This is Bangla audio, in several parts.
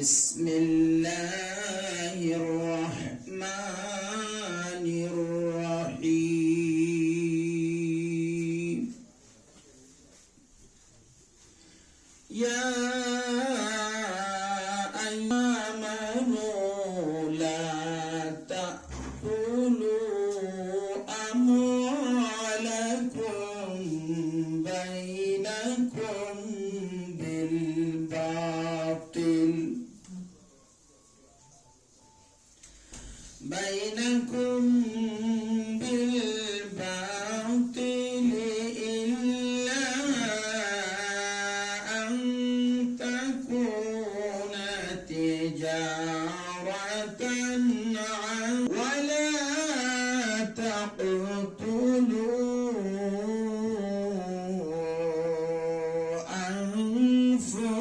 this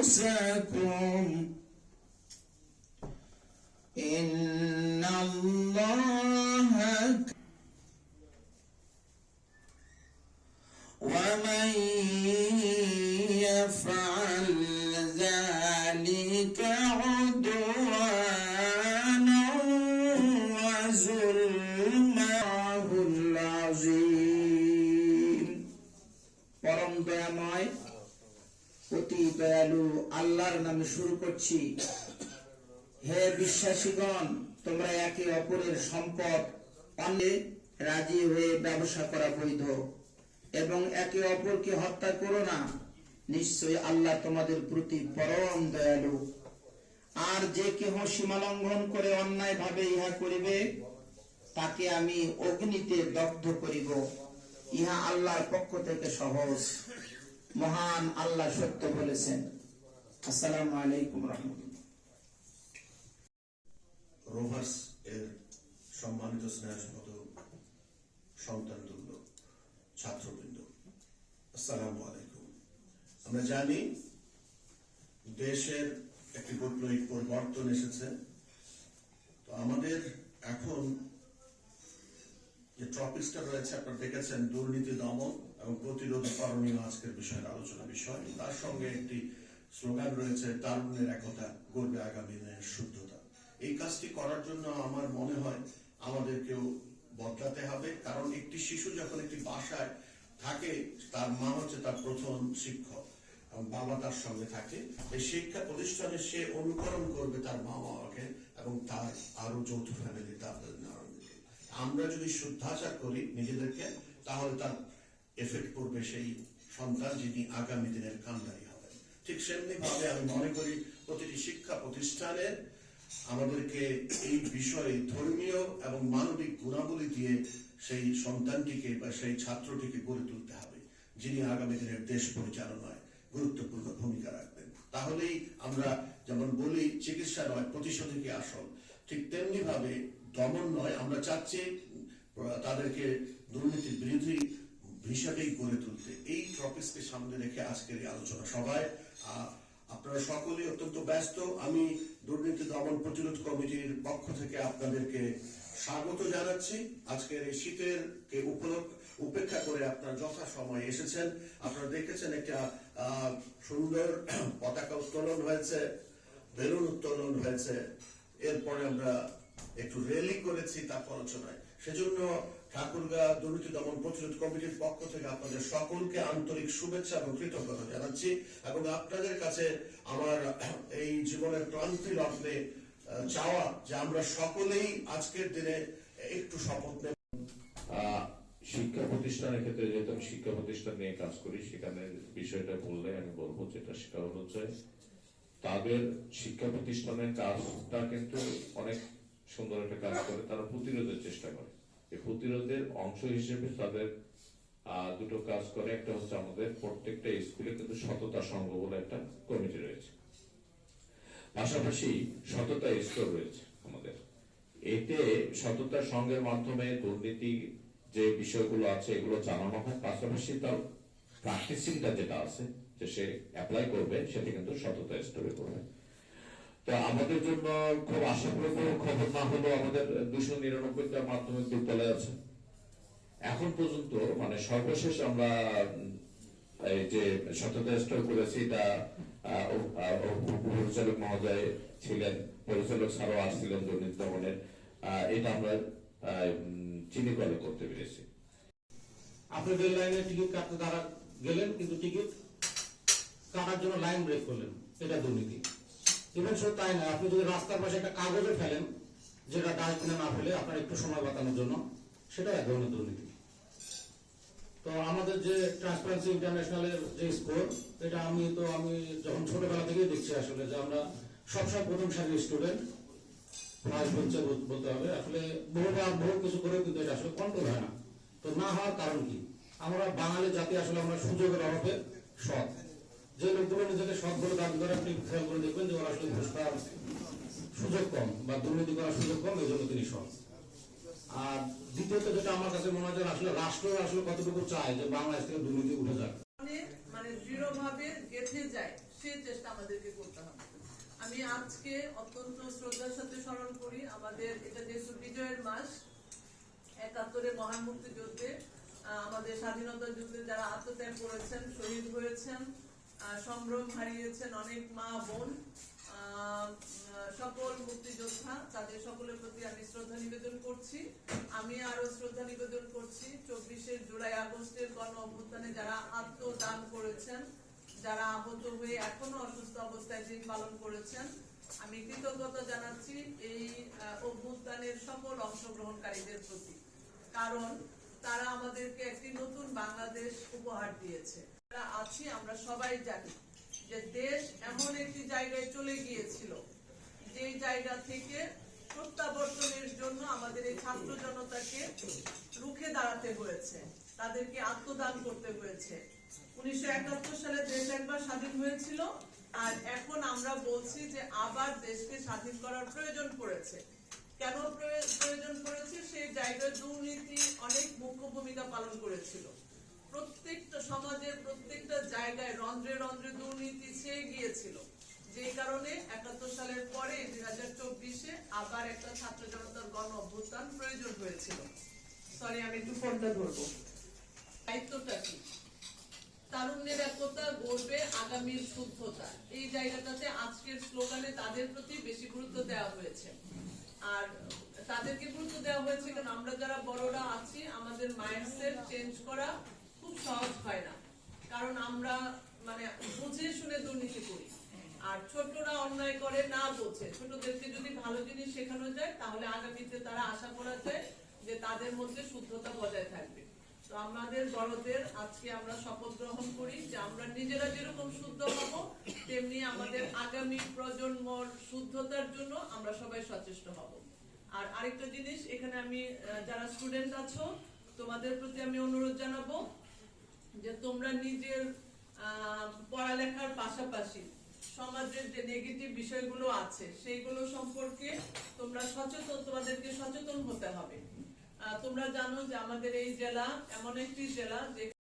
أنفسكم. إن الله ومن يفعل ذلك দয়ালু, আল্লাহর নামে শুরু করছি। হে বিশ্বাসীগণ, তোমরা একে অপরের সম্পদ অন্যে রাজি হয়ে ব্যবসা করা বৈধ এবং একে অপরকে হত্যা করো না। নিশ্চয়ই আল্লাহ তোমাদের প্রতি পরম দয়ালু। আর যে কেহ সীমা লঙ্ঘন করে অন্যায় ভাবে ইহা করিবে, তাকে আমি অগ্নিতে দগ্ধ করিব। ইহা আল্লাহর পক্ষ থেকে সহজ। মহান আল্লাহ সত্য বলেছেন। আসসালামু আলাইকুম রোভার্স এর সম্মানিত সন্তান তুল্য ছাত্রবৃন্দ, আসসালামু আলাইকুম। আমরা জানি দেশের একটি পরিবর্তন এসেছে। তো আমাদের এখন টপিকসটা রয়েছে আপনারা দেখেছেন, দুর্নীতি, দমন এবং প্রতিরোধ করণীয় আজকের বিষয়ের আলোচনা বিষয়। তার সঙ্গে একটি স্লোগান রয়েছে তারুণ্যের একতা গড়বে আগামী দিনের শুদ্ধতা। এই কাজটি করার জন্য আমার মনে হয় আমাদেরকেও বদলাতে হবে, কারণ একটি শিশু যখন একটি বাসায় থাকে, তার মা হচ্ছে তার প্রথম শিক্ষক এবং বাবা তার সঙ্গে থাকে। এই শিক্ষা প্রতিষ্ঠানে সে অনুকরণ করবে তার মা বাবাকে এবং তার আরও যৌথ ফ্যামিলি তাদের আমরা যদি শুদ্ধাচার করি নিজেদেরকে, তাহলে তার এফেক্ট পড়বে সেই সন্তান যিনি আগামী দিনের কান্দারি হবেন। ঠিক সেমনি ভাবে আমি মনে করি প্রতিটি শিক্ষা প্রতিষ্ঠানের আমাদেরকে এই বিষয়ে ধর্মীয় এবং মানবিক গুণাবলী দিয়ে সেই সন্তানটিকে বা সেই ছাত্রটিকে গড়ে তুলতে হবে, যিনি আগামী দিনের দেশ পরিচালনায় গুরুত্বপূর্ণ ভূমিকা রাখবেন। তাহলেই আমরা যেমন বলি চিকিৎসা নয় প্রতিশোধকই আসল? ঠিক তেমনি ভাবে দমন নয় আমরা চাচ্ছি তাদেরকে দুর্নীতির বিরোধী হিসাবেই গড়ে তুলতে। এই টপিকসকে সামনে রেখে আজকের এই আলোচনা আহ, আপনারা সকলেই অত্যন্ত ব্যস্ত। আমি দুর্নীতি দমন প্রতিরোধ কমিটির পক্ষ থেকে আপনাদেরকে স্বাগত জানাচ্ছি। আজকের এই শীতের কে উপেক্ষা করে আপনারা যথা সময় এসেছেন। আপনারা দেখেছেন একটা সুন্দর পতাকা উত্তোলন হয়েছে বেলুন উত্তোলন হয়েছে। এরপরে আমরা একটু রেলি করেছি তার আলোচনায় সেজন্য ঠাকুরগা দুর্নীতি দমন প্রতিরোধ কমিটির পক্ষ থেকে আপনাদের সকলকে আন্তরিক শুভেচ্ছা এবং কৃতজ্ঞতা জানাচ্ছি এবং আপনাদের কাছে আমার এই জীবনের ক্লান্তি লগ্নে চাওয়া যে আমরা সকলেই আজকের দিনে একটু শপথ নেব। শিক্ষা প্রতিষ্ঠানের ক্ষেত্রে যেহেতু আমি শিক্ষা প্রতিষ্ঠান নিয়ে কাজ করি, সেখানে বিষয়টা বললে আমি বলব যেটা সেটা যে তাদের শিক্ষা প্রতিষ্ঠানের কাজটা কিন্তু অনেক সুন্দর একটা কাজ করে, তারা প্রতিরোধের চেষ্টা করে। এই প্রতিরোধের অংশ হিসেবে তাদের দুটো কাজ করে। একটা হচ্ছে আমাদের প্রত্যেকটা স্কুলে কিন্তু সততা সংঘ বলে একটা কমিটি রয়েছে। পাশাপাশি সততা স্তর রয়েছে আমাদের। এতে সততা সঙ্গের মাধ্যমে দুর্নীতি যে বিষয়গুলো আছে, এগুলো জানানো হয়। পাশাপাশি তার প্র্যাকটিসিংটা যেটা আছে, যে সে অ্যাপ্লাই করবে, সেটা কিন্তু সততা স্তরে করবে। আমাদের জন্য খুব আশাপ্রদ খবর না হলেও আমাদের দুশো নিরানব্বইটা মাধ্যমিক বিদ্যালয় আছে। এখন পর্যন্ত মানে সর্বশেষ আমরা এই যে সততা করেছি পরিচালক মহোদয় ছিলেন, পরিচালক স্যারও আসছিলেন দুর্নীতি দমনের এটা আমরা চিনি কলে করতে পেরেছি। আপনি রেল লাইনে টিকিট কাটতে দ্বারা গেলেন, কিন্তু টিকিট কাটার জন্য লাইন ব্রেক করলেন, এটা দুর্নীতি। ইভেন শুধু তাই না? আপনি যদি রাস্তার পাশে একটা কাগজে ফেলেন, যেটা ডাস্টবিনে না ফেলে আপনার একটু সময় বাঁচানোর জন্য সেটা এক ধরনের দুর্নীতি। তো আমাদের যে ট্রান্সপারেন্সি ইন্টারন্যাশনালের যে স্কোর এটা আমি তো আমি যখন ছোটবেলা থেকেই দেখছি আসলে যে আমরা সবসময় প্রথম সারির স্টুডেন্ট ফার্স্ট বেঞ্চে বলতে হবে। আসলে বহুবার বহু কিছু করেও কিন্তু এটা আসলে কন্ট্রোল হয় না। তো না হওয়ার কারণ কি? আমরা বাঙালি জাতি আসলে আমরা সুযোগের অভাবে সৎ। যে লোকগুলো নিজেকে সৎ বলে করে, আপনি খেয়াল করে দেখবেন যে ওরা আসলে ঘুষ সুযোগ কম বা দুর্নীতি করার সুযোগ কম, এই তিনি সৎ। আর দ্বিতীয়ত যেটা আমার কাছে মনে হয় আসলে রাষ্ট্র আসলে কতটুকু চায় যে বাংলাদেশ থেকে দুর্নীতি উঠে যাক। মানে মানে দৃঢ়ভাবে গেঁথে যায় সেই চেষ্টা আমাদেরকে করতে হবে। আমি আজকে অত্যন্ত শ্রদ্ধার সাথে স্মরণ করি আমাদের, এটা যেহেতু বিজয়ের মাস, একাত্তরে মহান মুক্তিযুদ্ধে আমাদের স্বাধীনতা যুদ্ধে যারা আত্মত্যাগ করেছেন, শহীদ হয়েছেন সম্ভ্রম হারিয়েছেন অনেক মা বোন। সকল মুক্তিযোদ্ধা, তাদের সকলের প্রতি আমি শ্রদ্ধা নিবেদন করছি। আমি আরও শ্রদ্ধা নিবেদন করছি চব্বিশে জুলাই আগস্টের গণ অভ্যুত্থানে যারা আত্মদান করেছেন, যারা আহত হয়ে এখনও অসুস্থ অবস্থায় দিন পালন করেছেন, আমি কৃতজ্ঞতা জানাচ্ছি এই অভ্যুত্থানের সকল অংশগ্রহণকারীদের প্রতি। কারণ তারা আমাদেরকে একটি নতুন বাংলাদেশ উপহার দিয়েছে। আছি, আমরা সবাই জানি যে দেশ এমন একটি জায়গায় চলে গিয়েছিল, যে জায়গা থেকে প্রত্যাবর্তনের জন্য আমাদের এই ছাত্র জনতাকে রুখে দাঁড়াতে হয়েছে, তাদেরকে আত্মদান করতে হয়েছে। উনিশশো একাত্তর সালে দেশ একবার স্বাধীন হয়েছিল, আর এখন আমরা বলছি যে আবার দেশকে স্বাধীন করার প্রয়োজন পড়েছে। কেন প্রয়োজ- প্রয়োজন পড়েছে? সেই জায়গায় দুর্নীতি অনেক মুখ্য ভূমিকা পালন করেছিল। প্রত্যেকটা সমাজের প্রত্যেকটা জায়গায় রন্ধ্রে রন্ধ্রে দুর্নীতি ছেয়ে গিয়েছিল। যে কারণে একাত্তর সালের পরে দুই হাজার চব্বিশে আবার একটা ছাত্র জনতার গণ অভ্যুত্থান প্রয়োজন হয়েছিল। সরি আমি একটু ফোনটা ধরবো। দায়িত্বটা কি? তারুণ্যের একতা গড়বে আগামীর শুদ্ধতা। এই জায়গাটাতে আজকের স্লোগানে তাদের প্রতি বেশি গুরুত্ব দেওয়া হয়েছে। আর তাদেরকে গুরুত্ব দেওয়া হয়েছে কারণ আমরা যারা বড়রা আছি, আমাদের মাইন্ডসেট চেঞ্জ করা খুব সহজ হয় না। কারণ আমরা মানে বুঝে শুনে দুর্নীতি করি। আর ছোটরা অন্যায় করে, না বোঝে। ছোটদেরকে যদি ভালো জিনিস শেখানো যায়, তাহলে আগামীতে তারা আশা করা যায় যে তাদের মধ্যে শুদ্ধতা বজায় থাকবে। তো আমাদের বড়দের আজকে আমরা শপথ গ্রহণ করি যে আমরা নিজেরা যেরকম শুদ্ধ হব, তেমনি আমাদের আগামী প্রজন্মর শুদ্ধতার জন্য আমরা সবাই সচেষ্ট হব। আর আরেকটা জিনিস, এখানে আমি যারা স্টুডেন্ট আছো, তোমাদের প্রতি আমি অনুরোধ জানাব যে তোমরা নিজের পড়ালেখার পাশাপাশি সমাজের যে নেগেটিভ বিষয়গুলো আছে, সেইগুলো সম্পর্কে তোমরা সচেতন, তোমাদেরকে সচেতন হতে হবে। তোমরা জানো যে আমাদের এই জেলা এমন একটি জেলা যে